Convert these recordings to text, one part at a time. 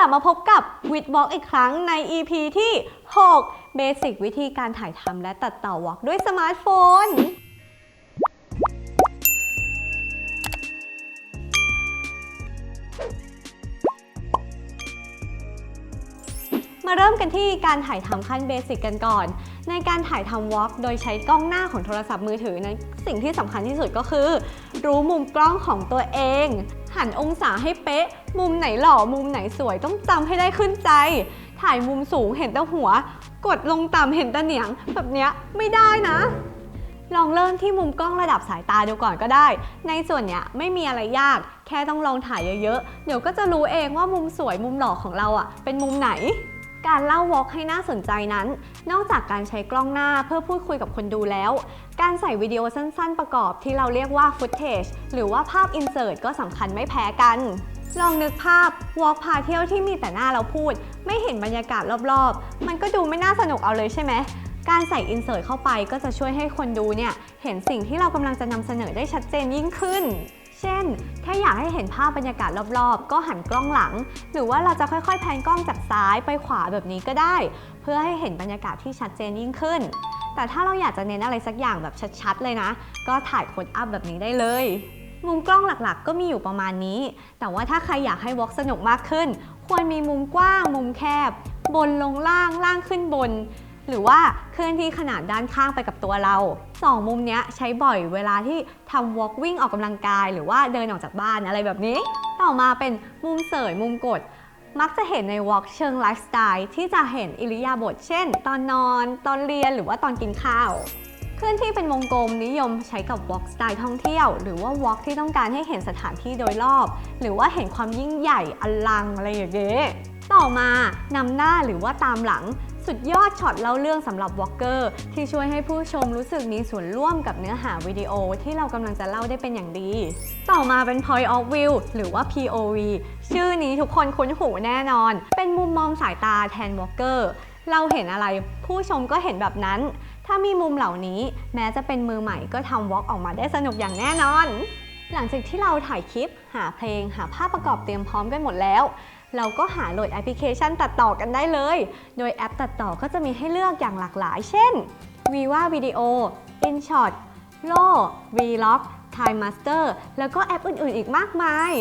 ลับมาพบกับวิดวอล์กอีกครั้งใน EP ที่ 6 เบสิกวิธีการถ่ายทำและตัดต่อวอล์กด้วยสมาร์ทโฟน มาเริ่มกันที่การถ่ายทำขั้นเบสิกกันก่อน ในการถ่ายทำวอล์กโดยใช้กล้องหน้าของโทรศัพท์มือถือนั้นสิ่งที่สำคัญที่สุดก็คือ รู้มุมกล้องของตัวเอง หันองศาให้เป๊ะ มุมไหนหล่อมุมไหนสวยต้องจำให้ได้ขึ้นใจ ถ่ายมุมสูงเห็นแต่หัว กดลงต่ำเห็นแต่เหนียง แบบเนี้ยไม่ได้นะ ลองเริ่มที่มุมกล้องระดับสายตาดูก่อนก็ได้ ในส่วนเนี้ยไม่มีอะไรยาก แค่ต้องลองถ่ายเยอะๆเดี๋ยวก็จะรู้เองว่ามุมสวยมุมหล่อของเราอะเป็นมุมไหน การเล่าวอล์กให้น่าสนใจนั้น นอกจากการใช้กล้องหน้าเพื่อพูดคุยกับคนดูแล้ว การใส่วิดีโอสั้น ๆ ประกอบที่เราเรียกว่า footage หรือว่าภาพ insert ก็สำคัญไม่แพ้กัน ลองนึกภาพวอล์กพาเที่ยวที่มีแต่หน้าเราพูด ไม่เห็นบรรยากาศรอบๆ มันก็ดูไม่น่าสนุกเอาเลยใช่ไหมการใส่ insert เข้าไปก็จะช่วยให้คนดูเนี่ยเห็นสิ่งที่เรากำลังจะนำเสนอได้ชัดเจนยิ่งขึ้น เช่น ถ้าอยากให้เห็นภาพบรรยากาศรอบๆ ก็หันกล้องหลัง หรือว่าเราจะค่อยๆแพนกล้องจากซ้ายไปขวาแบบนี้ก็ได้ เพื่อให้เห็นบรรยากาศที่ชัดเจนยิ่งขึ้น แต่ถ้าเราอยากจะเน้นอะไรสักอย่างแบบชัดๆ เลยนะ ก็ถ่ายโคดอัพแบบนี้ได้เลยมุมกล้องหลักๆ ก็มีอยู่ประมาณนี้ แต่ว่าถ้าใครอยากให้วอล์กสนุกมากขึ้น ควรมีมุมกว้าง มุมแคบ บนลงล่าง ล่างขึ้นบน หรือว่าเคลื่อนที่ขนาดด้านข้างไปกับตัวเราสองมุมนี้ใช้บ่อยเวลาที่ทำ walk วิ่งออกกำลังกาย หรือว่าเดินออกจากบ้านอะไรแบบนี้ ต่อมาเป็นมุมเสยมุมกดมักจะเห็นใน walk เชิงไลฟ์สไตล์ที่จะเห็นอิริยาบถเช่น ตอนนอน ตอนเรียนหรือว่าตอนกินข้าวเคลื่อนที่เป็นวงกลมนิยมใช้กับ walk สไตล์ท่องเที่ยว หรือว่า walk ที่ต้องการให้เห็นสถานที่โดยรอบ หรือว่าเห็นความยิ่งใหญ่อลังอะไรอย่างเงี้ยต่อมานำหน้าหรือว่าตามหลัง สุดยอดช็อตเล่าเรื่องสำหรับวอล์กเกอร์ที่ช่วยให้ผู้ชมรู้สึกมีส่วนร่วมกับเนื้อหาวิดีโอที่เรากำลังจะเล่าได้เป็นอย่างดี ต่อมาเป็น point of view หรือว่า POV ชื่อนี้ทุกคนคุ้นหูแน่นอน เป็นมุมมองสายตาแทนวอล์กเกอร์เราเห็นอะไรผู้ชมก็เห็นแบบนั้น ถ้ามีมุมเหล่านี้แม้จะเป็นมือใหม่ก็ทำวอล์กออกมาได้สนุกอย่างแน่นอน หลังจากที่เราถ่ายคลิป หาเพลง หาภาพประกอบเตรียมพร้อมกันหมดแล้ว เราก็หาโหลดแอปพลิเคชันตัดต่อกันได้เลย โดยแอปตัดต่อก็จะมีให้เลือกอย่างหลากหลาย เช่น Viva Video InShot Lo Vlog Time Master แล้วก็แอปอื่นๆ อีกมากมาย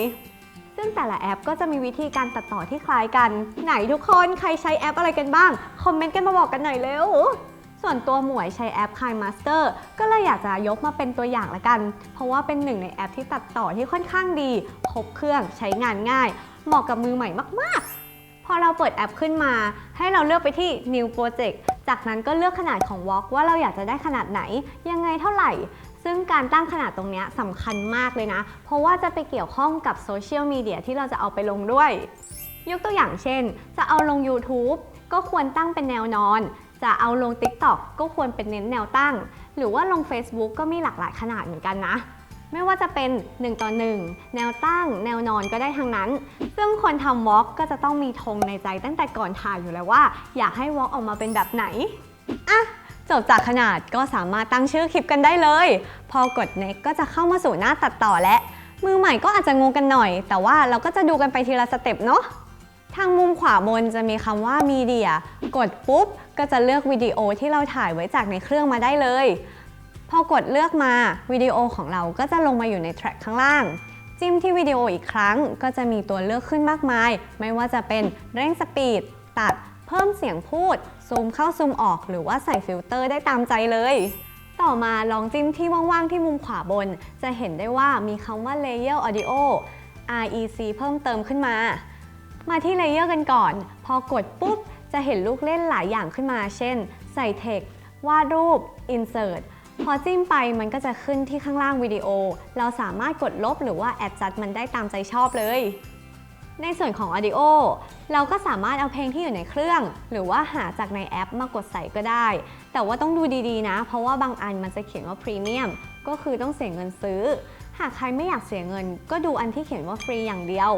ซึ่งแต่ละแอปก็จะมีวิธีการตัดต่อที่คล้ายกัน ไหนทุกคนใครใช้แอปอะไรกันบ้าง คอมเมนต์กันมาบอกกันหน่อยเร็ว ส่วนตัวหมวยใช้แอป Kind Master ก็เลยอยากจะยกมาเป็นตัวอย่างละกัน เพราะว่าเป็นหนึ่งในแอปที่ตัดต่อที่ค่อนข้างดี ครบเครื่องใช้งานง่าย เหมาะกับมือใหม่มาก ๆ พอเราเปิดแอปขึ้นมา ให้เราเลือกไปที่ New Project จากนั้นก็เลือกขนาดของ Walk ว่าเราอยากจะได้ขนาดไหน ยังไงเท่าไหร่ ซึ่งการตั้งขนาดตรงนี้สำคัญมากเลยนะ เพราะว่าจะไปเกี่ยวข้องกับโซเชียลมีเดียที่เราจะเอาไปลงด้วย ยกตัวอย่างเช่น จะเอาลง YouTube ก็ควรตั้งเป็นแนวนอน จะเอาลง TikTok ก็ควรเป็นเน้นแนวตั้ง หรือว่าลง Facebook ก็มีหลากหลายขนาดเหมือนกันนะ ไม่ว่าจะเป็น 1 ต่อ 1 แนวตั้ง แนวนอนก็ได้ทั้งนั้น ซึ่งคนทำวอล์กก็จะต้องมีธงในใจตั้งแต่ก่อนถ่ายอยู่แล้วว่า อยากให้วอล์กออกมาเป็นแบบไหนอะจบจากขนาดก็สามารถตั้งชื่อคลิปกันได้เลย พอกด next ก็จะเข้ามาสู่หน้าตัดต่อและ มือใหม่ก็อาจจะงงกันหน่อย แต่ว่าเราก็จะดูกันไปทีละสเต็ปเนาะ ทางมุมขวาบนจะมีคำว่า Media กดปุ๊บ ก็จะเลือกวิดีโอที่เราถ่ายไว้จากในเครื่องมาได้เลย พอกดเลือกมาวิดีโอของเราก็จะลงมาอยู่ในแทร็กข้างล่าง จิ้มที่วิดีโออีกครั้งก็จะมีตัวเลือกขึ้นมากมาย ไม่ว่าจะเป็นเร่งสปีด ตัด เพิ่มเสียงพูด ซูมเข้าซูมออก หรือว่าใส่ฟิลเตอร์ได้ตามใจเลย ต่อมาลองจิ้มที่ว่างๆที่มุมขวาบน จะเห็นได้ว่ามีคำว่า Layer Audio REC เพิ่มเติมขึ้นมา มาที่เลเยอร์กันก่อน พอกดปุ๊บ จะเห็นลูกเล่นหลายอย่างขึ้นมา เช่น ใส่เทค วาดรูป Insert พอจิ้มไปมันก็จะขึ้นที่ข้างล่างวิดีโอ เราสามารถกดลบหรือว่าแอดจัดมันได้ตามใจชอบเลย ในส่วนของ Audio เราก็สามารถเอาเพลงที่อยู่ในเครื่อง หรือว่าหาจากในแอปมากดใส่ก็ได้ แต่ว่าต้องดูดีๆนะ เพราะว่าบางอันมันจะเขียนว่าพรีเมียมก็คือต้องเสียเงินซื้อ หากใครไม่อยากเสียเงิน ก็ดูอันที่เขียนว่าฟรีอย่างเดียว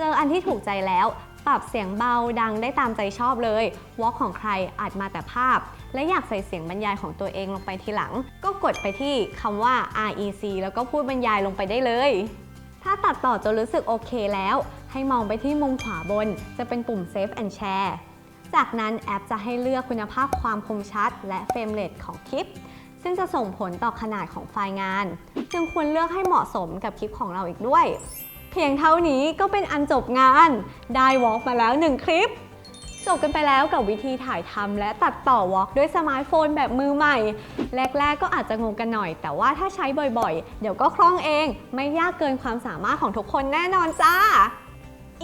เจออันที่ถูกใจแล้ว ปรับเสียงเบาดังได้ตามใจชอบเลยวอล์กของใครอาจมาแต่ภาพ และอยากใส่เสียงบรรยายของตัวเองลงไปทีหลัง ก็กดไปที่คำว่า REC แล้วก็พูดบรรยายลงไปได้เลย ถ้าตัดต่อจนรู้สึกโอเคแล้ว ให้มองไปที่มุมขวาบน จะเป็นปุ่ม Save and Share จากนั้นแอปจะให้เลือกคุณภาพความคมชัด และเฟรมเรทของคลิป ซึ่งจะส่งผลต่อขนาดของไฟล์งาน จึงควรเลือกให้เหมาะสมกับคลิปของเราอีกด้วย พียงเท่านี้ก็เป็นอันจบงาน ได้วอล์กมาแล้ว 1 คลิป จบกันไปแล้วกับวิธีถ่ายทำและตัดต่อวอล์กด้วยสมาร์ทโฟนแบบมือใหม่ แรก ๆ ก็อาจจะงงกันหน่อย แต่ว่าถ้าใช้บ่อยๆ เดี๋ยวก็คล่องเอง ไม่ยากเกินความสามารถของทุกคนแน่นอนจ้า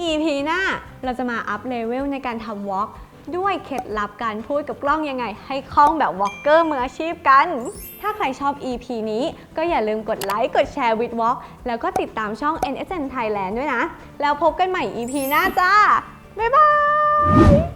EP หน้าเราจะมาอัพเลเวลในการทำวอล์ก ด้วยเคล็ดลับการพูดกับกล้องยังไง ให้คล่องแบบวอล์กเกอร์มืออาชีพกัน ถ้าใครชอบ EP นี้ก็อย่าลืมกดไลค์ กดแชร์วิดวอล์กแล้วก็ติดตามช่อง NSN Thailand ด้วยนะ แล้วพบกันใหม่ EP หน้าจ้า บ๊ายบาย